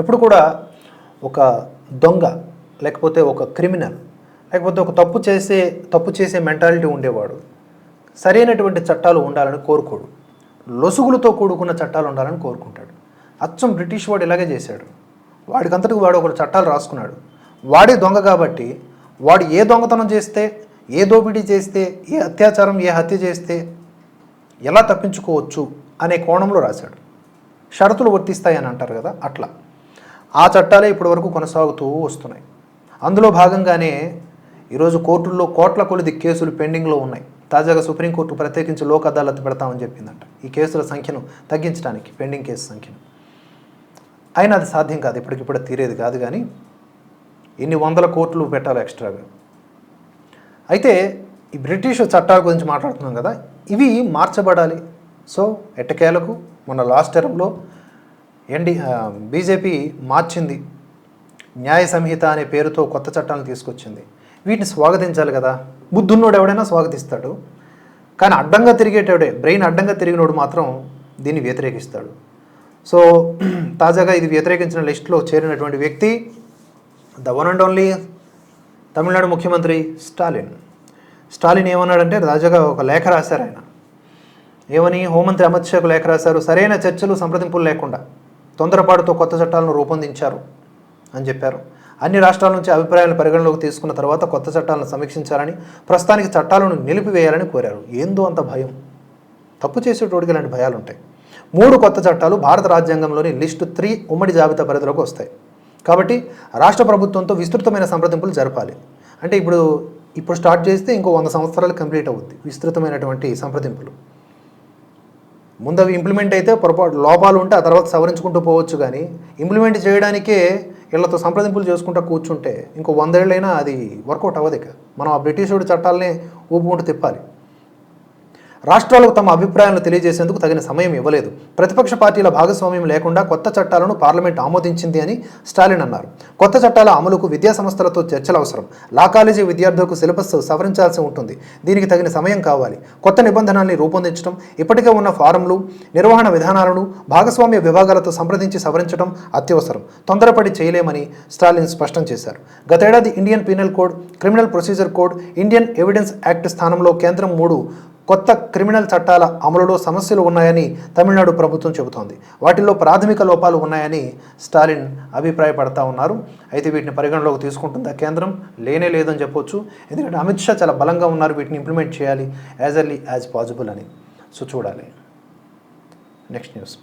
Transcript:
ఎప్పుడు కూడా ఒక దొంగ లేకపోతే ఒక క్రిమినల్ లేకపోతే ఒక తప్పు చేసే తప్పు చేసే మెంటాలిటీ ఉండేవాడు. సరైనటువంటి చట్టాలు ఉండాలని కోరుకోడు. లొసుగులతో కూడుకున్న చట్టాలు ఉండాలని కోరుకుంటాడు. అచ్చం బ్రిటిష్ వాడు ఇలాగే చేశాడు. వాడికంతటికి వాడు ఒక చట్టాలు రాసుకున్నాడు. వాడే దొంగ కాబట్టి వాడు ఏ దొంగతనం చేస్తే ఏ దోపిడీ చేస్తే ఏ అత్యాచారం ఏ హత్య చేస్తే ఎలా తప్పించుకోవచ్చు అనే కోణంలో రాశాడు. షరతులు వర్తిస్తాయని అంటారు కదా అట్లా. ఆ చట్టాలే ఇప్పటివరకు కొనసాగుతూ వస్తున్నాయి. అందులో భాగంగానే ఈరోజు కోర్టుల్లో కోట్ల కొలిది కేసులు పెండింగ్లో ఉన్నాయి. తాజాగా సుప్రీంకోర్టు ప్రత్యేకించి లోక్ అదాలత్ పెడతామని చెప్పిందంట. ఈ కేసుల సంఖ్యను తగ్గించడానికి పెండింగ్ కేసు సంఖ్యను. అయినా అది సాధ్యం కాదు ఇప్పటికిప్పుడు తీరేది కాదు కానీ ఇన్ని వందల కోట్లు పెట్టాలి ఎక్స్ట్రాగా. అయితే ఈ బ్రిటిష్ చట్టాల గురించి మాట్లాడుతున్నాం కదా ఇవి మార్చబడాలి. సో ఎట్టకేలకు మన లాస్ట్ టర్మ్లో ఎన్డి బీజేపీ మార్చింది. న్యాయ సంహిత అనే పేరుతో కొత్త చట్టాలను తీసుకొచ్చింది. వీటిని స్వాగతించాలి కదా. బుద్ధున్నోడు ఎవడైనా స్వాగతిస్తాడు. కానీ అడ్డంగా తిరిగేటోడే బ్రెయిన్ అడ్డంగా తిరిగినోడు మాత్రం దీన్ని వ్యతిరేకిస్తాడు. సో తాజాగా ఇది వ్యతిరేకించిన లిస్టులో చేరినటువంటి వ్యక్తి the one and only Tamil Nadu ముఖ్యమంత్రి స్టాలిన్. స్టాలిన్ ఏమన్నాడంటే తాజాగా ఒక లేఖ రాశారు ఆయన. ఏమని? హోంమంత్రి అమిత్ షాకు లేఖ రాశారు. సరైన చర్చలు సంప్రదింపులు లేకుండా. తొందరపాటుతో కొత్త చట్టాలను రూపొందించారు అని చెప్పారు. అన్ని రాష్ట్రాల నుంచి అభిప్రాయాలను పరిగణలోకి తీసుకున్న తర్వాత కొత్త చట్టాలను సమీక్షించాలని ప్రస్తుతానికి చట్టాలను నిలిపివేయాలని కోరారు. ఏందో అంత భయం. తప్పు చేసేటోడికి ఇలాంటి భయాలు ఉంటాయి మూడు కొత్త చట్టాలు భారత రాజ్యాంగంలోని లిస్టు త్రీ ఉమ్మడి జాబితా పరిధిలోకి వస్తాయి. కాబట్టి రాష్ట్ర ప్రభుత్వంతో విస్తృతమైన సంప్రదింపులు జరపాలి. అంటే ఇప్పుడు ఇప్పుడు స్టార్ట్ చేస్తే ఇంకో వంద సంవత్సరాలు కంప్లీట్ అవుద్ది. విస్తృతమైనటువంటి సంప్రదింపులు. ముందు అవి ఇంప్లిమెంట్ అయితే పొరపాటు లోపాలు ఉంటే ఆ తర్వాత సవరించుకుంటూ పోవచ్చు కానీ ఇంప్లిమెంట్ చేయడానికే వీళ్ళతో సంప్రదింపులు చేసుకుంటూ కూర్చుంటే ఇంకో వందేళ్ళైనా అది వర్కౌట్ అవ్వదు ఇక. మనం ఆ బ్రిటిషుడి చట్టాలనే ఊపుకుంటూ తిప్పాలి. రాష్ట్రాలకు తమ అభిప్రాయాలను తెలియజేసేందుకు తగిన సమయం ఇవ్వలేదు. ప్రతిపక్ష పార్టీల భాగస్వామ్యం లేకుండా కొత్త చట్టాలను పార్లమెంట్ ఆమోదించింది అని స్టాలిన్ అన్నారు. కొత్త చట్టాల అమలుకు విద్యా సంస్థలతో చర్చలు అవసరం. లా కాలేజీ విద్యార్థులకు సిలబస్ సవరించాల్సి ఉంటుంది. దీనికి తగిన సమయం కావాలి. కొత్త నిబంధనల్ని రూపొందించడం ఇప్పటికే ఉన్న ఫారంలు నిర్వహణ విధానాలను భాగస్వామ్య విభాగాలతో సంప్రదించి సవరించడం అత్యవసరం. తొందరపడి చేయలేమని స్టాలిన్ స్పష్టం చేశారు. గతేడాది Indian penal code criminal procedure code Indian evidence act స్థానంలో కేంద్రం మూడు కొత్త క్రిమినల్ చట్టాల అమలులో సమస్యలు ఉన్నాయని తమిళనాడు ప్రభుత్వం చెబుతోంది. వాటిల్లో ప్రాథమిక లోపాలు ఉన్నాయని స్టాలిన్ అభిప్రాయపడతా ఉన్నారు. అయితే వీటిని పరిగణలోకి తీసుకుంటుందా కేంద్రం? లేనే లేదని చెప్పొచ్చు. ఎందుకంటే అమిత్ షా చాలా బలంగా ఉన్నారు. వీటిని ఇంప్లిమెంట్ చేయాలి యాజ్ ఎర్లీ యాజ్ పాసిబుల్ అని. సో చూడాలి. Next news.